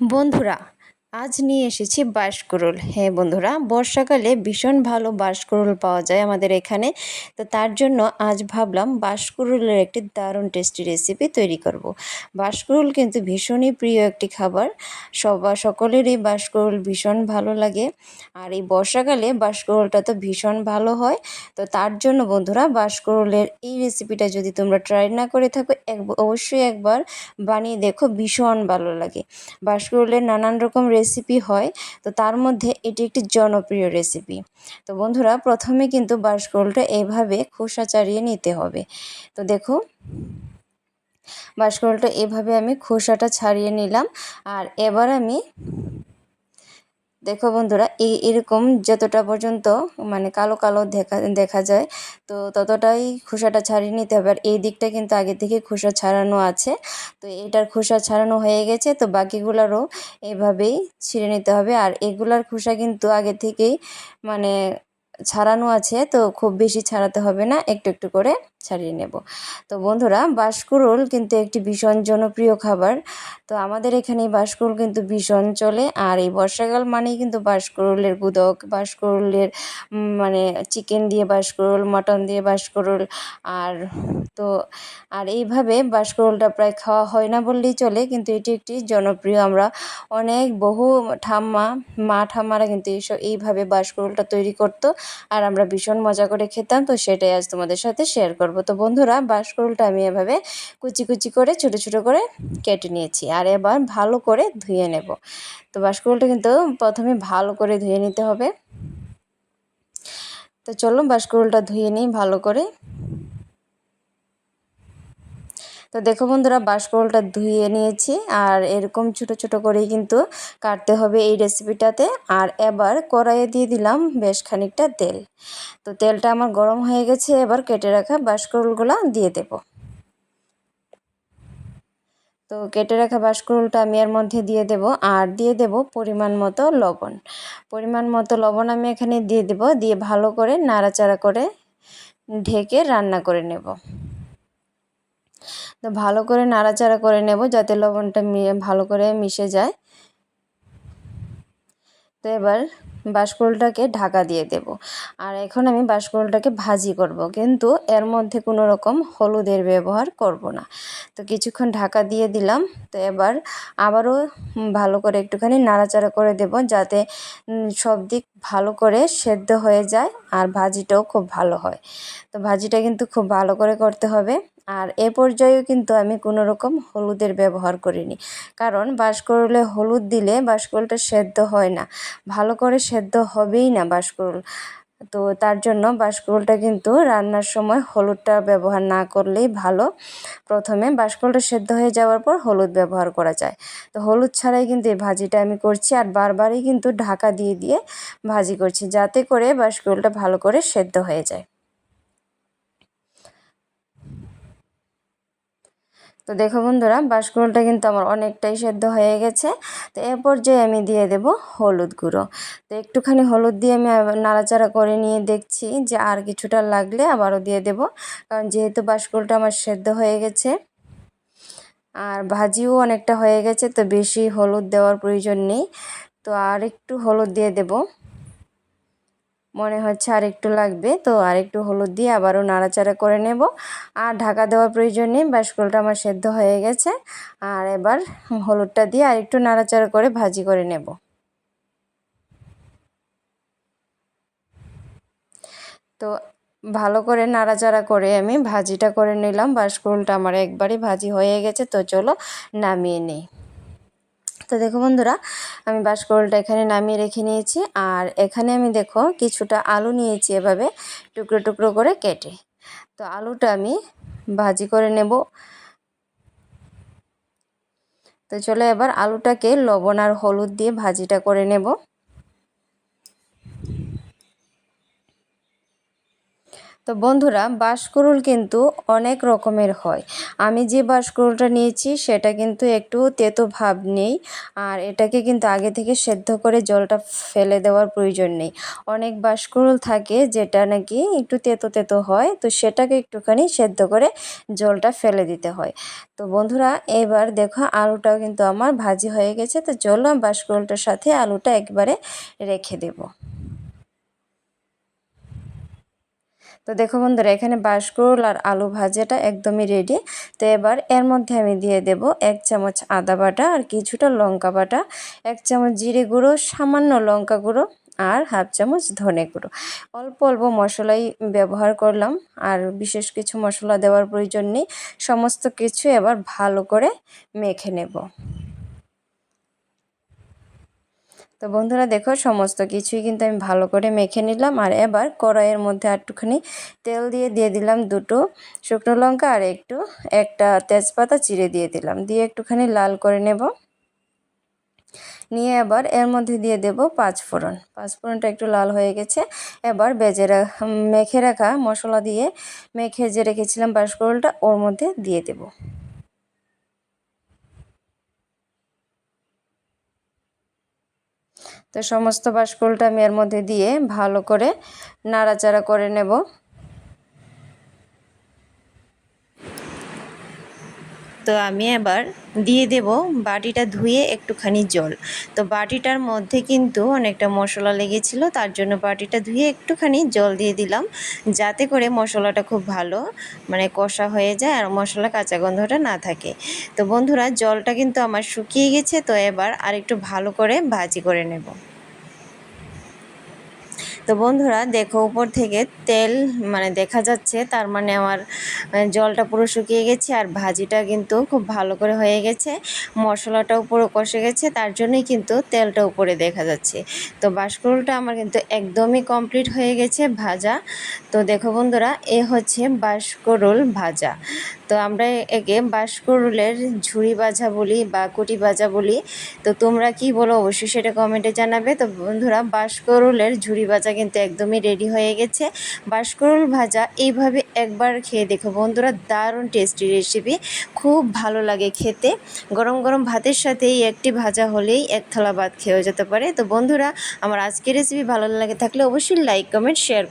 বন্ধুরা আজ নিয়ে এসেছি বাঁশকুড়ুল। হ্যাঁ বন্ধুরা, বর্ষাকালে ভীষণ ভালো বাঁশকুড়ুল পাওয়া যায় আমাদের এখানে। তো তার জন্য আজ ভাবলাম বাঁশকুড়ুলের একটি দারুণ টেস্টি রেসিপি তৈরি করব। বাঁশকুড়ুল কিন্তু ভীষণই প্রিয় একটি খাবার। সবা, সকলেরই বাঁশকুড়ুল ভীষণ ভালো লাগে। আর এই বর্ষাকালে বাঁশকুড়ুলটা তো ভীষণ ভালো হয়। তো তার জন্য বন্ধুরা, বাঁশকুড়ুলের এই রেসিপিটা যদি তোমরা ট্রাই না করে থাকো এক অবশ্যই একবার বানিয়ে দেখো, ভীষণ ভালো লাগে। বাঁশকুড়ুলের নানান রকম রেসিপি হয়, তো তার মধ্যে এটি একটি জনপ্রিয় রেসিপি তো বন্ধুরা, প্রথমে কিন্তু বাঁশকুড়ুলটা এভাবে খোসা চাড়িয়ে নিতে হবে। তো দেখো বাঁশকুড়ুলটা এভাবে আমি খোসাটা ছাড়িয়ে নিলাম। আর এবার আমি দেখো বন্ধুরা, এই এরকম যতটা পর্যন্ত মানে কালো কালো দেখা দেখা যায়, তো ততটাই খোসাটা ছাড়িয়ে নিতে হবে। আর এই দিকটা কিন্তু আগে থেকে খোসা ছাড়ানো আছে, তো এটার খোসা ছাড়ানো হয়ে গেছে, তো বাকিগুলোরও এভাবেই ছিঁড়ে নিতে হবে। আর এগুলার খোসা কিন্তু আগে থেকেই মানে ছাড়ানো আছে, তো খুব বেশি ছাড়াতে হবে না, একটু একটু করে ছাড়িয়ে নেব। তো বন্ধুরা, বাঁশকুড়ুল কিন্তু একটি ভীষণ জনপ্রিয় খাবার। তো আমাদের এখানে বাঁশকুড়ুল কিন্তু ভীষণ চলে, আর এই বর্ষাকাল মানেই কিন্তু বাঁশকুড়ুলের গুদক, বাঁশকুড়ুলের মানে চিকেন দিয়ে বাঁশকুড়ুল, মটন দিয়ে বাঁশকুড়ুল, আর তো, আর এইভাবে বাঁশকুড়ুলটা প্রায় খাওয়া হয় না বললেই চলে, কিন্তু এটি একটি জনপ্রিয়। আমরা অনেক বহু ঠাম্মা, মা ঠাম্মারা কিন্তু এইসব এইভাবে বাঁশকুড়ুলটা তৈরি করতো। আর আমরা ভীষণ মজা করে খেতাম, তো সেটাই আজ তোমাদের সাথে শেয়ার করব। তো বন্ধুরা, বাঁশকুড়ুলটা আমি এভাবে কুচি কুচি করে, ছোটো ছোটো করে কেটে নিয়েছি আর এবার ভালো করে ধুয়ে নেব। তো বাঁশকুড়ুলটা কিন্তু প্রথমে ভালো করে ধুয়ে নিতে হবে। তো চলো বাঁশকুড়ুলটা ধুয়ে নিই ভালো করে। তো দেখো বন্ধুরা বাঁশকলটা ধুয়ে নিয়েছি আর এরকম ছোট ছোট করেই কিন্তু কাটতে হবে এই রেসিপিটাতে আর এবার কড়াইয়ে দিয়ে দিলাম বেশ খানিকটা তেল। তো তেলটা আমার গরম হয়ে গেছে, এবার কেটে রাখা বাঁশকরুলগুলো দিয়ে দেব। তো কেটে রাখা বাঁশকুড়ুলটা আমি এর মধ্যে দিয়ে দেব আর দিয়ে দেব পরিমাণ মতো লবণ। পরিমাণ মতো লবণ আমি এখানে দিয়ে দেব, দিয়ে ভালো করে নাড়াচাড়া করে ঢেকে রান্না করে নেব। তো ভালো করে নাড়াচাড়া করে নেব যাতে লবণটা ভালো করে মিশে যায়। তো এবার বাঁশকুড়ুলটাকে ঢাকা দিয়ে দেব। আর এখন আমি বাঁশকুড়ুলটাকে ভাজি করব, কিন্তু এর মধ্যে কোনো রকম হলুদের ব্যবহার করব না। তো কিছুক্ষণ ঢাকা দিয়ে দিলাম, তো এবার আবারও ভালো করে একটুখানি নাড়াচাড়া করে দেব যাতে সব দিক ভালো করে সেদ্ধ হয়ে যায় আর ভাজিটাও খুব ভালো হয়। তো ভাজিটা কিন্তু খুব ভালো করে করতে হবে। আর এ পর্যায়েও কিন্তু আমি কোনো রকম হলুদের ব্যবহার করিনি। কারণ বাঁশকুড়ুলে হলুদ দিলে বাঁশকুড়ুলটা সেদ্ধ হয় না। ভালো করে সেদ্ধ হবেই না বাঁশকুড়ুল তো তার জন্য বাঁশকুড়ুলটা কিন্তু রান্নার সময় হলুদটা ব্যবহার না করলেই ভালো। প্রথমে বাঁশকুড়ুলটা সেদ্ধ হয়ে যাওয়ার পর হলুদ ব্যবহার করা যায়। তো হলুদ ছাড়াই কিন্তু এই ভাজিটা আমি করছি আর বারবারই কিন্তু ঢাকা দিয়ে দিয়ে ভাজি করছি যাতে করে বাঁশকুড়ুলটা ভালো করে সেদ্ধ হয়ে যায়। তো দেখো বন্ধুরা বাঁশকুড়ুলটা কিন্তু আমার অনেকটাই সেদ্ধ হয়ে গেছে। তো এ পর্যায়ে আমি দিয়ে দেব হলুদ গুঁড়ো। তো একটুখানি হলুদ দিয়ে আমি নাড়াচাড়া করে নিয়ে দেখছি যে আর কিছুটা লাগলে আবারও দিয়ে দেব। কারণ যেহেতু বাঁশকুড়ুলটা আমার সেদ্ধ হয়ে গেছে, আর ভাজিও অনেকটা হয়ে গেছে, তো বেশি হলুদ দেওয়ার প্রয়োজন নেই। তো আর একটু হলুদ দিয়ে দেবো। মনে হচ্ছে আর একটু লাগবে। তো আর একটু হলুদ দিয়ে আবারও নাড়াচাড়া করে নেব। আর ঢাকা দেওয়ার প্রয়োজন নেই বাসকলটা আমার সেদ্ধ হয়ে গেছে। আর এবার হলুদটা দিয়ে আর একটু নাড়াচাড়া করে ভাজি করে নেব। তো ভালো করে নাড়াচাড়া করে আমি ভাজিটা করে নিলাম বাসকলটা আমার একবারই ভাজি হয়ে গেছে। তো চলো নামিয়ে নিই। তো দেখো বন্ধুরা, আমি বাসকরলটা এখানে নামিয়ে রেখে নিয়েছি। আর এখানে আমি দেখো কিছুটা আলু নিয়েছি এভাবে টুকরো টুকরো করে কেটে। তো আলুটা আমি ভাজি করে নেব। তো চলো এবার আলুটাকে লবণ আর হলুদ দিয়ে ভাজিটা করে নেব। তো বন্ধুরা, বাঁশকুড়ুল কিন্তু অনেক রকমের হয়। আমি যে বাঁশকুড়ুলটা নিয়েছি, সেটা কিন্তু একটু তেতো ভাব নেই আর এটাকে কিন্তু আগে থেকে সেদ্ধ করে জলটা ফেলে দেওয়ার প্রয়োজন নেই। অনেক বাঁশকুড়ুল থাকে যেটা নাকি একটু তেতো তেতো হয়, তো সেটাকে একটুখানি সেদ্ধ করে জলটা ফেলে দিতে হয়। তো বন্ধুরা, এবার দেখো আলুটাও কিন্তু আমার ভাজি হয়ে গেছে, তো চলো বাঁশকুড়ুলটার সাথে আলুটা একবারে রেখে দেবো। তো দেখো বন্ধুরা, এখানে বাঁশকুড়ুল আর আলু ভাজাটা একদমই রেডি তো এবার এর মধ্যে আমি দিয়ে দেব এক চামচ আদা বাটা আর কিছুটা লঙ্কা বাটা, এক চামচ জিরে গুঁড়ো, সামান্য লঙ্কা গুঁড়ো আর হাফ চামচ ধনে গুঁড়ো। অল্প অল্প মশলাই ব্যবহার করলাম আর বিশেষ কিছু মশলা দেওয়ার প্রয়োজন নেই, সমস্ত কিছু এবার ভালো করে মেখে নেব। তো বন্ধুরা দেখো, সমস্ত কিছুই কিন্তু আমি ভালো করে মেখে নিলাম। আর এবার কড়াইয়ের মধ্যে একটুখানি তেল দিয়ে দিয়ে দিলাম দুটো শুকনো লঙ্কা আর একটু একটা তেজপাতা চিড়ে দিয়ে দিলাম। দিয়ে একটুখানি লাল করে নেব। নিয়ে এবার এর মধ্যে দিয়ে দেব পাঁচ ফোড়ন পাঁচ ফোড়নটা একটু লাল হয়ে গেছে। এবার বেজে রাখা মেখে রাখা মশলা দিয়ে মেখে যে রেখেছিলাম বাঁশকরলটা ওর মধ্যে দিয়ে দেবো। তো সমস্ত বাসকুলটা আমি এর মধ্যে দিয়ে ভালো করে নাড়াচাড়া করে নেব। তো আমি এবার দিয়ে দেব বাটিটা ধুয়ে একটুখানি জল। তো বাটিটার মধ্যে কিন্তু অনেকটা মশলা লেগেছিল, তার জন্য বাটিটা ধুয়ে একটুখানি জল দিয়ে দিলাম, যাতে করে মশলাটা খুব ভালো মানে কষা হয়ে যায় আর মশলা কাঁচা গন্ধটা না থাকে। তো বন্ধুরা, জলটা কিন্তু আমার শুকিয়ে গেছে, তো এবার আর একটু ভালো করে ভাজি করে নেব। তো বন্ধুরা, দেখো উপর থেকে তেল মানে দেখা যাচ্ছে, তার মানে আমার জলটা পুরো শুকিয়ে গেছে আর ভাজিটা কিন্তু খুব ভালো করে হয়ে গেছে। মশলাটাও পুরো কষে গেছে, তার জন্যই কিন্তু তেলটা উপরে দেখা যাচ্ছে। তো বাঁশকুড়ুলটা আমার কিন্তু একদমই কমপ্লিট হয়ে গেছে ভাজা। তো দেখো বন্ধুরা, এ হচ্ছে বাঁশকুড়ুল ভাজা। তো আমরা একে বাঁশকুড়ুলের ঝুড়ি ভাজা বলি বা কুটি ভাজা বলি। তো তোমরা কি বলো, অবশ্যই সেটা কমেন্টে জানাবে। তো বন্ধুরা, বাঁশকুড়ুলের ঝুড়ি ভাজা কিন্তু একদমই রেডি হয়ে গেছে। বাঁশকুড়ুল ভাজা এইভাবে একবার খেয়ে দেখো। বন্ধুরা, দারুণ টেস্টি রেসিপি খুব ভালো লাগে খেতে। গরম গরম ভাতের সাথে এই একটি ভাজা হলেই এক থালা ভাত খেয়েও যেতে পারে। তো বন্ধুরা, আমার আজকের রেসিপি ভালো লাগে থাকলে অবশ্যই লাইক কমেন্ট শেয়ার